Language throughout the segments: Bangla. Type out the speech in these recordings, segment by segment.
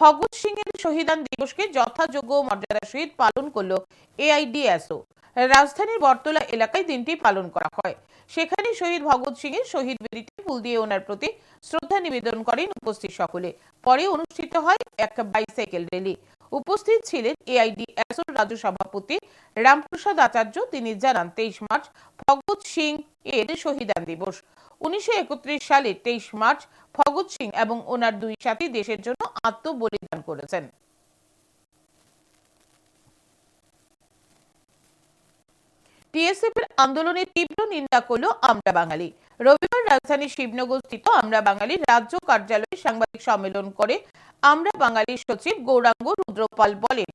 ভগৎ সিং এর শহীদান দিবসকে যথাযোগ্য মর্যাদার সহিত পালন করল এআইডিএসও। রাজধানীর বটতলা এলাকায় দিনটি পালন করা হয়। সেখানে শহীদ ভগৎ সিং এর শহীদ বেদিতে ফুল দিয়ে ওনার প্রতি শ্রদ্ধা নিবেদন করেন উপস্থিত সকলে। পরে অনুষ্ঠিত হয় এক বাইসাইকেল র্যালি। উপস্থিত ছিলেন এআইডি এআইডিএসওর রাজ্য সভাপতি রামপ্রসাদ আচার্য। তিনি জানান, তেইশ মার্চ ভগৎ সিং এর শহীদান দিবস। উনিশশো একত্রিশ সালে তেইশ মার্চ ভগৎ সিং এবং ওনার দুই সাথী দেশের জন্য আত্মবলিদান করেছেন। টিএসএফ এর আন্দোলনে তীব্র নিন্দা করল আমরা বাঙালি। রবিবার রাজধানী শিবনগর স্থিত আমরা বাঙালি রাজ্য কার্যালয়ে সাংবাদিক সম্মেলন করে আমরা বাঙালির সচিব গৌরাঙ্গ রুদ্রপাল বলেন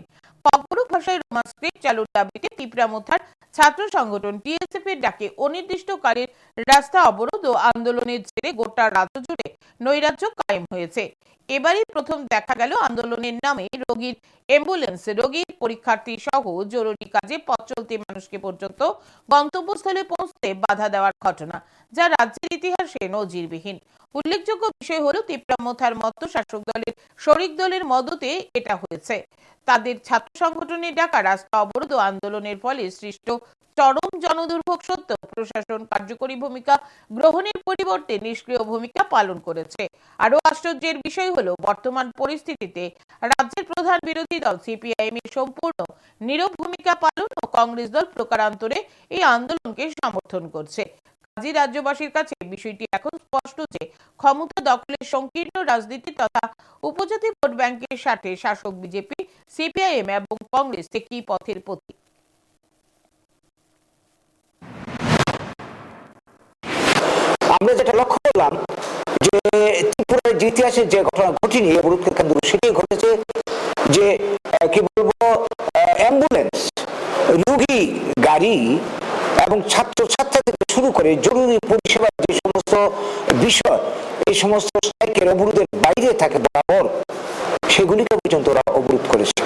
অপরক ভাষায় রোমান স্ক্রিপ্ট চালুর দাবিতে তিপ্রামথার ছাত্র সংগঠন টিএসএফ এর ডাকে অনির্দিষ্টকালের রাস্তা অবরোধ ও আন্দোলনের জেরে গোটা রাজ্য জুড়ে নৈরাজ্য কায়েম হয়েছে। এবারই প্রথম দেখা গেল আন্দোলনের নামে রোগীর অ্যাম্বুলেন্স। রোগীর পরীক্ষার্থী সহ জরুরি কাজে পথ চলতি মানুষকে পর্যন্ত গন্তব্যস্থলে পৌঁছতে বাধা দেওয়ার ঘটনা, যা রাজ্যের ইতিহাসে নজিরবিহীন। উল্লেখযোগ্য বিষয় হলো তিপ্রামথার মতো শাসক দলের শরিক দলের মদতে এটা হয়েছে। তাদের ছাত্র সংগঠনের ডাকা রাস্তা অবরোধ আন্দোলনের ফলে সৃষ্ট চরম জনদুর্ভোগ সত্ত্বেও প্রশাসন কার্যকরী ভূমিকা গ্রহণের পরিবর্তে নিষ্ক্রিয় ভূমিকা পালন করেছে। আরও আশ্চর্যের বিষয় হলো, বর্তমান পরিস্থিতিতে রাজ্যের প্রধান বিরোধী দল সিপিআইএম এর সম্পূর্ণ নীরব ভূমিকা পালন ও কংগ্রেস দল প্রকারান্তরে এই আন্দোলনকে সমর্থন করছে। কাজী রাজ্যবাসীর কাছে বিষয়টি এখন স্পষ্ট যে ক্ষমতা দখলের সংকীর্ণ রাজনীতি তথা উপজাতি ভোট ব্যাংকের সাথে শাসক বিজেপি, সিপিআইএম এবং কংগ্রেস একই পথের প্রতীক? আমরা যেটা লক্ষ্য করলাম যে ত্রিপুরার যে ইতিহাসে যে ঘটনা ঘটেনি অবরোধকে কেন্দ্র সেটি ঘটেছে যে কি বলব অ্যাম্বুলেন্স রুগী, গাড়ি এবং ছাত্র ছাত্রী থেকে শুরু করে জরুরি পরিষেবা বিষয় এই সমস্ত স্ট্রাইকের অবরোধের বাইরে থাকে বরাবর সেগুলিকে পর্যন্ত ওরা অবরোধ করেছে।